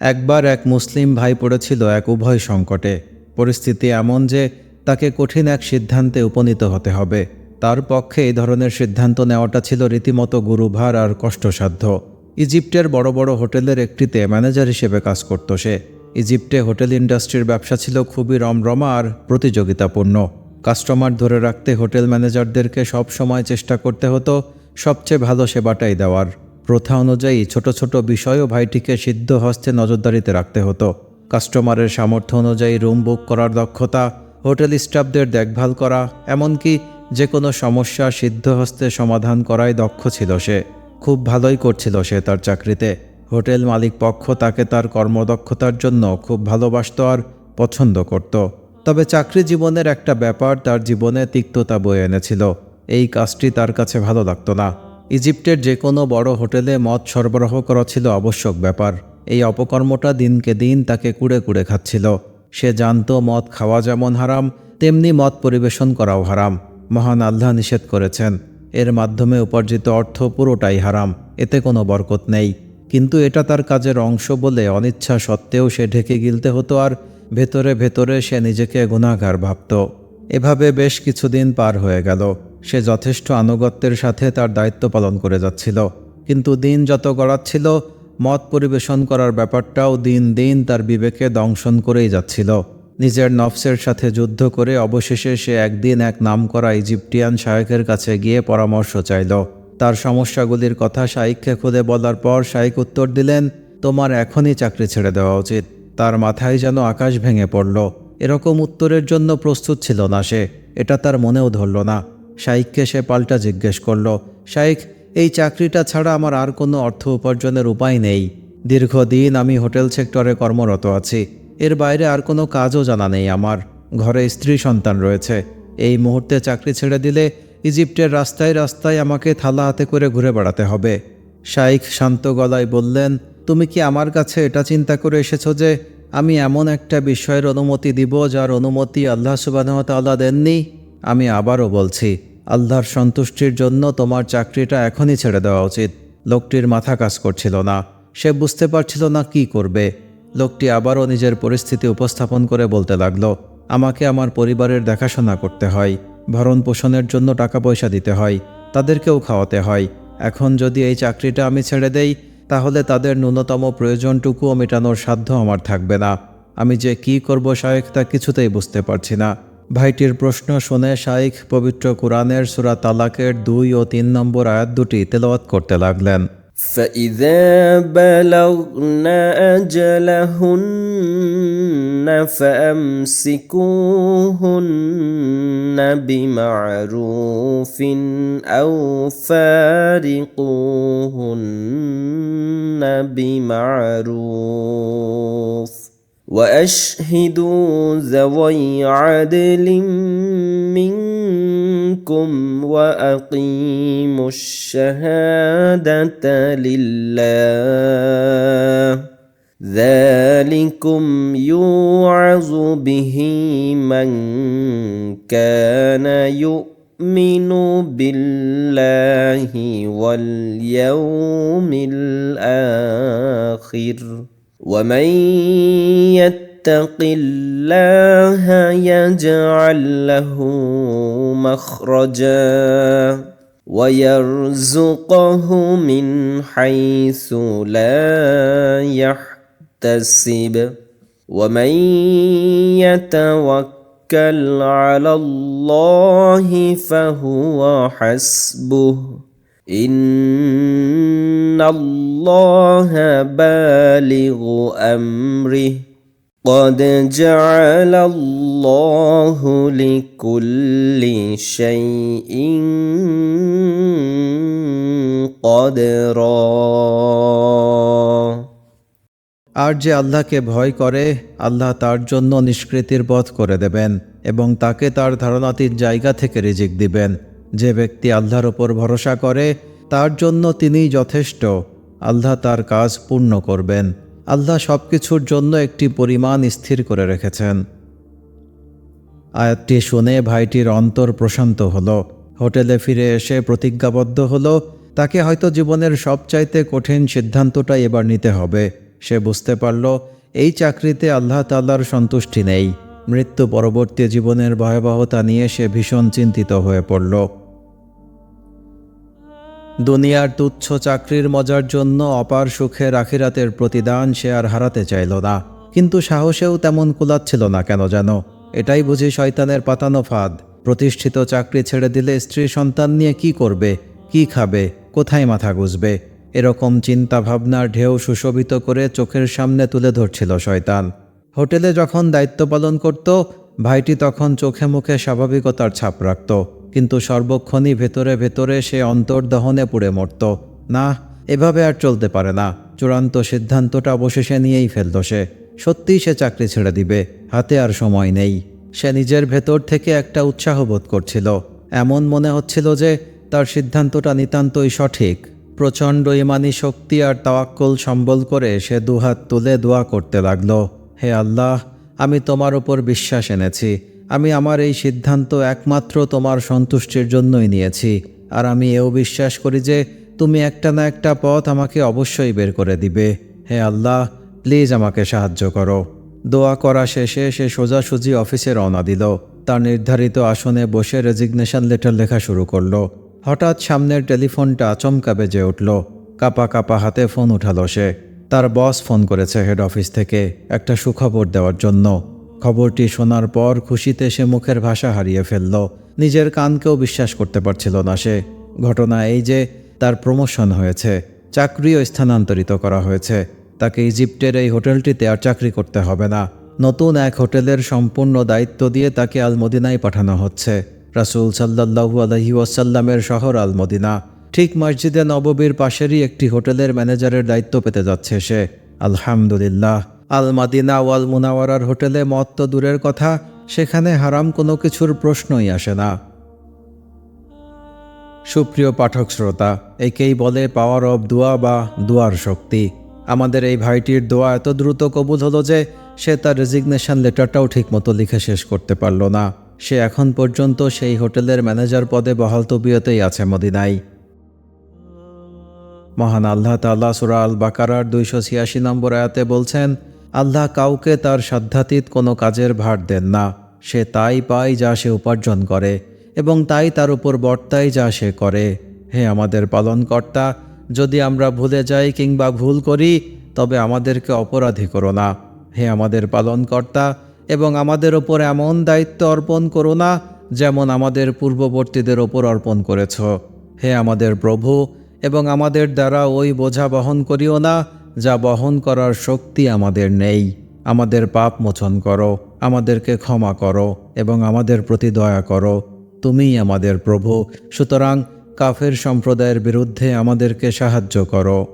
একবার এক মুসলিম ভাই পড়েছিল এক উভয় সংকটে। পরিস্থিতি এমন যে তাকে কঠিন এক সিদ্ধান্তে উপনীত হতে হবে। তার পক্ষে এই ধরনের সিদ্ধান্ত নেওয়াটা ছিল রীতিমতো গুরুভার আর কষ্টসাধ্য। ইজিপ্টের বড় বড় হোটেলের একটিতে ম্যানেজার হিসেবে কাজ করত সে। ইজিপ্টে হোটেল ইন্ডাস্ট্রির ব্যবসা ছিল খুবই রমরমা আর প্রতিযোগিতাপূর্ণ। কাস্টমার ধরে রাখতে হোটেল ম্যানেজারদেরকে সব সময় চেষ্টা করতে হতো, সবচেয়ে ভালো সেবাটাই দেওয়ার। প্রথা অনুযায়ী ছোট ছোট বিষয়ও ভাইটিকে সিদ্ধ হস্তে নজরদারিতে রাখতে হতো। কাস্টমারের সামর্থ্য অনুযায়ী রুম বুক করার দক্ষতা, হোটেল স্টাফদের দেখভাল করা, এমনকি যে কোনো সমস্যা সিদ্ধ হস্তে সমাধান করায় দক্ষ ছিল সে। খুব ভালোই করছিল সে তার চাকরিতে। হোটেল মালিক পক্ষ তাকে তার কর্মদক্ষতার জন্য খুব ভালোবাসত আর পছন্দ করত। তবে চাকরি জীবনের একটা ব্যাপার তার জীবনে তিক্ততা বয়ে এনেছিল। এই কাজটি তার কাছে ভালো লাগতো না। ইজিপ্টের যে কোনো বড় হোটেলে মদ সরবরাহ করা ছিল আবশ্যক ব্যাপার। এই অপকর্মটা দিনকে দিন তাকে কুড়ে কুড়ে খাচ্ছিল। সে জানত মদ খাওয়া যেমন হারাম, তেমনি মদ পরিবেশন করাও হারাম। মহান আল্লাহ নিষেধ করেছেন। এর মাধ্যমে উপার্জিত অর্থ পুরোটাই হারাম, এতে কোনো বরকত নেই। কিন্তু এটা তার কাজের অংশ বলে অনিচ্ছা সত্ত্বেও সে ঢেকে গিলতে হতো আর ভেতরে ভেতরে সে নিজেকে গুণাগার ভাবত। এভাবে বেশ কিছুদিন পার হয়ে গেল। সে যথেষ্ট আনুগত্যের সাথে তার দায়িত্ব পালন করে যাচ্ছিল। কিন্তু দিন যত গড়াচ্ছিল, মত পরিবেশন করার ব্যাপারটাও দিন দিন তার বিবেকে দংশন করেই যাচ্ছিল। নিজের নফসের সাথে যুদ্ধ করে অবশেষে সে একদিন এক নামকরা ইজিপ্টিয়ান শায়েকের কাছে গিয়ে পরামর্শ চাইল। তার সমস্যাগুলির কথা শাইককে খুলে বলার পর শাইক উত্তর দিলেন, তোমার এখনই চাকরি ছেড়ে দেওয়া উচিত। তার মাথায় যেন আকাশ ভেঙে পড়ল। এরকম উত্তরের জন্য প্রস্তুত ছিল না সে। এটা তার মনেও ধরল না। শাইককে সে পাল্টা জিজ্ঞেস করল, শাইক, এই চাকরিটা ছাড়া আমার আর কোনো অর্থ উপার্জনের উপায় নেই। দীর্ঘদিন আমি হোটেল সেক্টরে কর্মরত আছি। এর বাইরে আর কোনো কাজও জানা নেই আমার। ঘরে স্ত্রী সন্তান রয়েছে। এই মুহূর্তে চাকরি ছেড়ে দিলে ইজিপ্টের রাস্তায় রাস্তায় আমাকে থালা হাতে করে ঘুরে বেড়াতে হবে। শাইখ শান্ত গলায় বললেন, তুমি কি আমার কাছে এটা চিন্তা করে এসেছ যে আমি এমন একটা বিষয়ের অনুমতি দিব যার অনুমতি আল্লাহ সুবাহতাল্লাহ দেননি। আমি আবারও বলছি, আল্লাহর সন্তুষ্টির জন্য তোমার চাকরিটা এখনই ছেড়ে দেওয়া উচিত। লোকটির মাথা কাজ করছিল না। সে বুঝতে পারছিল না কি করবে। লোকটি আবারও নিজের পরিস্থিতি উপস্থাপন করে বলতে লাগল, আমাকে আমার পরিবারের দেখাশোনা করতে হয়। ভরণ পোষণের জন্য টাকা পয়সা দিতে হয়। তাদেরকেও খাওয়াতে হয়। এখন যদি এই চাকরিটা আমি ছেড়ে দেই তাহলে তাদের ন্যূনতম প্রয়োজনটুকুও মেটানোর সাধ্য আমার থাকবে না। আমি যে কি করব শায়েখ তা কিছুতেই বুঝতে পারছি না। ভাইটির প্রশ্ন শুনে শাইখ পবিত্র কোরআনের সুরা তালাকের দুই ও তিন নম্বর আয়াত দুটি তেলাওয়াত করতে লাগলেন। فإذا بلغن أجلهن فأمسكوهن بمعروف أو فارقوهن بمعروف وأشهدوا ذوي عدل منكم وأقيموا الشهادة لله. ذلكم يوعظ به من كان يؤمن بالله واليوم الآخر. ومن يتق الله يجعل له مخرجا ويرزقه من حيث لا يحتسب ومن يتوكل على الله فهو حسبه إن الله بالغ أمره قد جعل الله لكل شيء قدرا আর যে আল্লাহকে ভয় করে আল্লাহ তার জন্য নিষ্কৃতির পথ করে দেবেন এবং তাকে তার ধারণাতির জায়গা থেকে রিজিক দিবেন যে ব্যক্তি আল্লাহর ওপর ভরসা করে তার জন্য তিনিই যথেষ্ট আল্লাহ তার কাজ পূর্ণ করবেন আল্লাহ সব কিছুর জন্য একটি পরিমাণ স্থির করে রেখেছেন। আয়াতটি শুনে ভাইটির অন্তর প্রশান্ত হলো। হোটেলে ফিরে এসে প্রতিজ্ঞাবদ্ধ হলো, তাকে হয়তো জীবনের সবচাইতে কঠিন সিদ্ধান্তটাই এবার নিতে হবে। সে বুঝতে পারল, এই চাকরিতে আল্লাহ তাল্লার সন্তুষ্টি নেই। মৃত্যু পরবর্তী জীবনের ভয়াবহতা নিয়ে সে ভীষণ চিন্তিত হয়ে পড়ল। দুনিয়ার তুচ্ছ চাকরির মজার জন্য অপার সুখের আখিরাতের প্রতিদান সে আর হারাতে চাইল না। কিন্তু সাহসেও তেমন কুলাচ্ছিল না কেন যেন? এটাই বুঝি শয়তানের পাতানো ফাঁদ। প্রতিষ্ঠিত চাকরি ছেড়ে দিলে স্ত্রী সন্তান নিয়ে কি করবে? কি খাবে? কোথায় মাথা গুজবে? এরকম চিন্তা ভাবনার ঢেউ সুশোভিত করে চোখের সামনে তুলে ধরছিল শয়তান। হোটেলে যখন দায়িত্ব পালন করত, ভাইটি তখন চোখে মুখে স্বাভাবিকতার ছাপ রাখত। কিন্তু সর্বক্ষণই ভেতরে ভেতরে সে অন্তর্দহনে পুড়ে মরত। না, এভাবে আর চলতে পারে না। চূড়ান্ত সিদ্ধান্তটা অবশেষে নিয়েই ফেলল সে। সত্যিই সে চাকরি ছেড়ে দিবে, হাতে আর সময় নেই। সে নিজের ভেতর থেকে একটা উৎসাহ বোধ করছিল। এমন মনে হচ্ছিল যে তার সিদ্ধান্তটা নিতান্তই সঠিক। প্রচণ্ড ইমানি শক্তি আর তাওয়াক্কুল সম্বল করে সে দুহাত তুলে দোয়া করতে লাগল, হে আল্লাহ, আমি তোমার উপর বিশ্বাস এনেছি। আমি আমার এই সিদ্ধান্ত একমাত্র তোমার সন্তুষ্টির জন্যই নিয়েছি। আর আমি এও বিশ্বাস করি যে তুমি একটা না একটা পথ আমাকে অবশ্যই বের করে দিবে। হে আল্লাহ, প্লিজ আমাকে সাহায্য করো। দোয়া করা শেষে সে সোজাসুজি অফিসে রওনা দিল। তার নির্ধারিত আসনে বসে রেজিগনেশন লেটার লেখা শুরু করল। হঠাৎ সামনের টেলিফোনটা আচমকা বেজে উঠল। কাপা কাপা হাতে ফোন উঠালো সে। তার বস ফোন করেছে হেড অফিস থেকে একটা সুখবর দেওয়ার জন্য। খবরটি শোনার পর খুশিতে সে মুখের ভাষা হারিয়ে ফেলল। নিজের কানকেও বিশ্বাস করতে পারছিল না সে। ঘটনা এই যে, তার প্রমোশন হয়েছে, চাকরিও স্থানান্তরিত করা হয়েছে। তাকে ইজিপ্টের এই হোটেলটিতে আর চাকরি করতে হবে না। নতুন এক হোটেলের সম্পূর্ণ দায়িত্ব দিয়ে তাকে আলমদিনায় পাঠানো হচ্ছে। রাসুল সাল্লাহু আলহি ওয়াসাল্লামের শহর আলমদিনা। ঠিক মসজিদে নববীর পাশেরই একটি হোটেলের ম্যানেজারের দায়িত্ব পেতে যাচ্ছে সে। আলহামদুলিল্লাহ। আল মাদিনা ওয়াল মুনাওয়ারার হোটেলে মত তো দূরের কথা, সেখানে হারাম কোনো কিছুর প্রশ্নই আসে না। সুপ্রিয় পাঠক শ্রোতা, একেই বলে পাওয়ার অব দোয়া বা দোয়ার শক্তি। আমাদের এই ভাইটির দোয়া এত দ্রুত কবুল হলো যে, সে তার রেজিগনেশন লেটারটাও ঠিকমতো লিখে শেষ করতে পারল না। সে এখন পর্যন্ত সেই হোটেলের ম্যানেজার পদে বহাল তবিয়তেই আছে মদিনায়। মহান আল্লাহ তাল্লাহ সুরা আল বাকারার দুইশো ছিয়াশি নম্বর আয়াতে বলছেন আল্লাহ কাউকে তার সাধ্যাতীত কোনো কাজের ভার দেন না। সে তাই পায় যা সে উপার্জন করে এবং তাই তার উপর বর্তায় যা সে করে। হে আমাদের পালনকর্তা, যদি আমরা ভুলে যাই কিংবা ভুল করি, তবে আমাদেরকে অপরাধী করো না। হে আমাদের পালনকর্তা, এবং আমাদের ওপর এমন দায়িত্ব অর্পণ করো না, যেমন আমাদের পূর্ববর্তীদের ওপর অর্পণ করেছ। হে আমাদের প্রভু, এবং আমাদের দ্বারা ওই বোঝা বহন করিও না যা বহন করার শক্তি আমাদের নেই। আমাদের পাপ মোচন করো, আমাদেরকে ক্ষমা করো এবং আমাদের প্রতি দয়া করো। তুমিই আমাদের প্রভু, সুতরাং কাফের সম্প্রদায়ের বিরুদ্ধে আমাদেরকে সাহায্য করো।